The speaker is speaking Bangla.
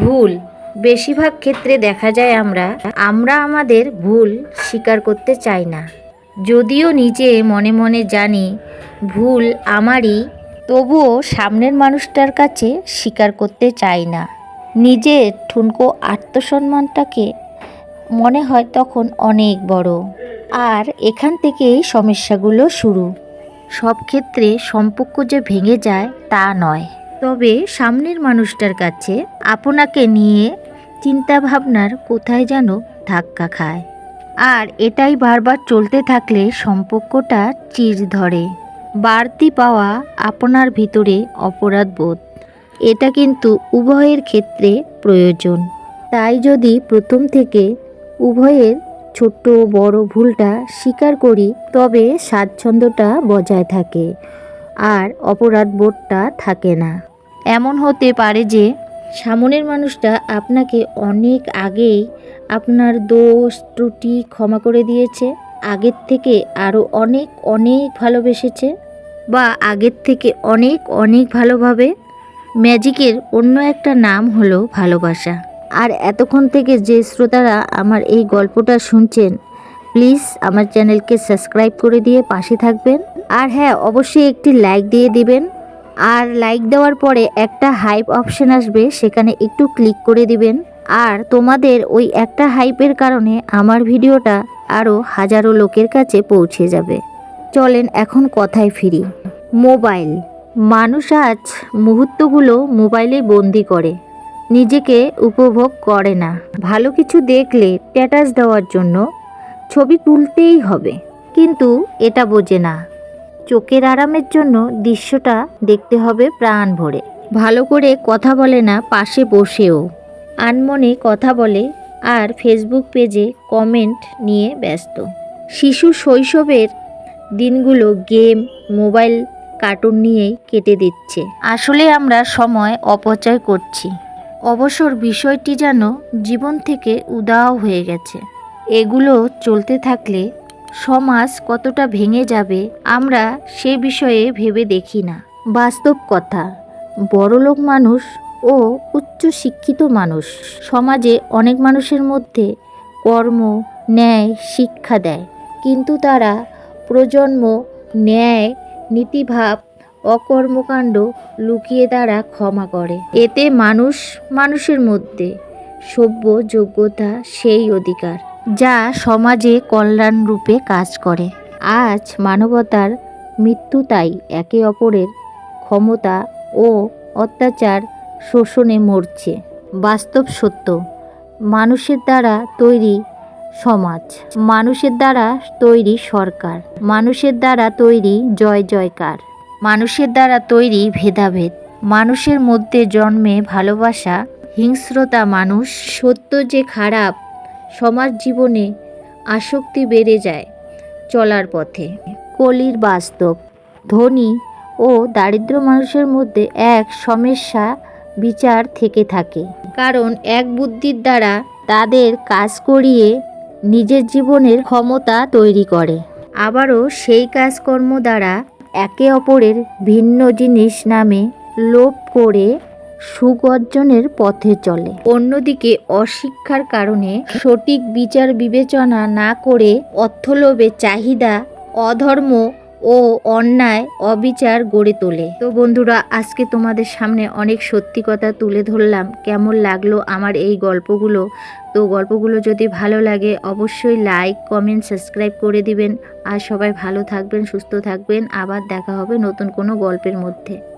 ভুল। বেশিরভাগ ক্ষেত্রে দেখা যায় আমরা আমরা আমাদের ভুল স্বীকার করতে চাই না। যদিও নিজে মনে মনে জানি, ভুল আমারই, তবুও সামনের মানুষটার কাছে স্বীকার করতে চাই না। নিজের ঠুনকো আত্মসম্মানটাকে মনে হয় তখন অনেক বড়। আর এখান থেকেই সমস্যাগুলো শুরু। সব ক্ষেত্রে সম্পর্ক যে ভেঙে যায় তা নয়। তবে সামনের মানুষটার কাছে আপনাকে নিয়ে চিন্তাভাবনার কোথায় যেন ধাক্কা খায়। আর এটাই বারবার চলতে থাকলে সম্পর্কটা চির ধরে। বাড়তি পাওয়া আপনার ভিতরে অপরাধ বোধ এটা কিন্তু উভয়ের ক্ষেত্রে প্রয়োজন। তাই যদি প্রথম থেকে উভয়ের ছোট্ট বড় ভুলটা স্বীকার করি, তবে স্বাচ্ছন্দ্যটা বজায় থাকে। আর অপরাধ বোধটা থাকে না। এমন হতে পারে যে সামনের মানুষটা আপনাকে অনেক আগেই আপনার দোষ, ত্রুটি ক্ষমা করে দিয়েছে, আগের থেকে আরও অনেক অনেক ভালোবেসেছে বা আগের থেকে অনেক অনেক ভালোভাবে। ম্যাজিকের অন্য একটা নাম হলো ভালোবাসা। আর এতক্ষণ থেকে যে শ্রোতারা আমার এই গল্পটা শুনছেন প্লিজ আমার চ্যানেলকে সাবস্ক্রাইব করে দিয়ে পাশে থাকবেন। আর হ্যাঁ অবশ্যই একটি লাইক দিয়ে দিবেন। আর লাইক দেওয়ার পরে একটা হাইপ অপশন আসবে, সেখানে একটু ক্লিক করে দিবেন। আর তোমাদের ওই একটা হাইপের কারণে আমার ভিডিওটা আরও হাজারো লোকের কাছে পৌঁছে যাবে। চলেন এখন কথায় ফিরি। মোবাইল। মানুষ আজ মুহূর্তগুলো মোবাইলে বন্দি করে। নিজেকে উপভোগ করে না। ভালো কিছু দেখলে স্ট্যাটাস দেওয়ার জন্য ছবি তুলতেই হবে। কিন্তু এটা বোঝে না। চোখের আরামের জন্য দৃশ্যটা দেখতে হবে প্রাণ ভরে। ভালো করে কথা বলে না, পাশে বসেও। আনমনে কথা বলে আর ফেসবুক পেজে কমেন্ট নিয়ে ব্যস্ত। শিশু শৈশবের দিনগুলো গেম মোবাইল কার্টুন নিয়েই কেটে দিচ্ছে। আসলে আমরা সময় অপচয় করছি। অবসর বিষয়টি যেন জীবন থেকে উদাও হয়ে গেছে। এগুলো চলতে থাকলে সমাজ কতটা ভেঙে যাবে আমরা সে বিষয়ে ভেবে দেখি না। বাস্তব কথা, বড়লোক মানুষ ও উচ্চ শিক্ষিত মানুষ সমাজে অনেক মানুষের মধ্যে কর্ম, ন্যায়, শিক্ষা দেয়। কিন্তু তারা প্রজন্ম, ন্যায়, নীতিভাব, অকর্মকাণ্ড লুকিয়ে তারা ক্ষমা করে। এতে মানুষ মানুষের মধ্যে সভ্য যোগ্যতা সেই অধিকার। যা সমাজে কল্যাণ রূপে কাজ করে। আজ মানবতার মৃত্যু তাই একে অপরের ক্ষমতা ও অত্যাচার শোষণে মরছে। বাস্তব সত্য, মানুষের দ্বারা তৈরি সমাজ, মানুষের দ্বারা তৈরি সরকার, মানুষের দ্বারা তৈরি জয় জয়কার, মানুষের দ্বারা তৈরি ভেদাভেদ, মানুষের মধ্যে জন্মে ভালোবাসা, হিংস্রতা মানুষ, সত্য যে খারাপ সমাজ জীবনে আসক্তি বেড়ে যায় চলার পথে। কলির বাস্তব, ধনী ও দারিদ্র মানুষের মধ্যে এক সমস্যা বিচার থেকে থাকে। কারণ এক বুদ্ধির দ্বারা তাদের কাজ করিয়ে নিজের জীবনের ক্ষমতা তৈরি করে। আবারও সেই কাজকর্ম দ্বারা একে অপরের ভিন্ন জিনিস নামে লোভ করে সুখ অর্জনের পথে চলে। অন্যদিকে অশিক্ষার কারণে সঠিক বিচার বিবেচনা না করে অর্থলোভে চাহিদা, অধর্ম ও অন্যায় অবিচার গড়ে তোলে। তো বন্ধুরা, আজকে তোমাদের সামনে অনেক সত্যি কথা তুলে ধরলাম। কেমন লাগল আমার এই গল্পগুলো? তো গল্পগুলো যদি ভালো লাগে, অবশ্যই লাইক কমেন্ট সাবস্ক্রাইব করে দিবেন। আর সবাই ভালো থাকবেন, সুস্থ থাকবেন। আবার দেখা হবে নতুন কোনো গল্পের মধ্যে।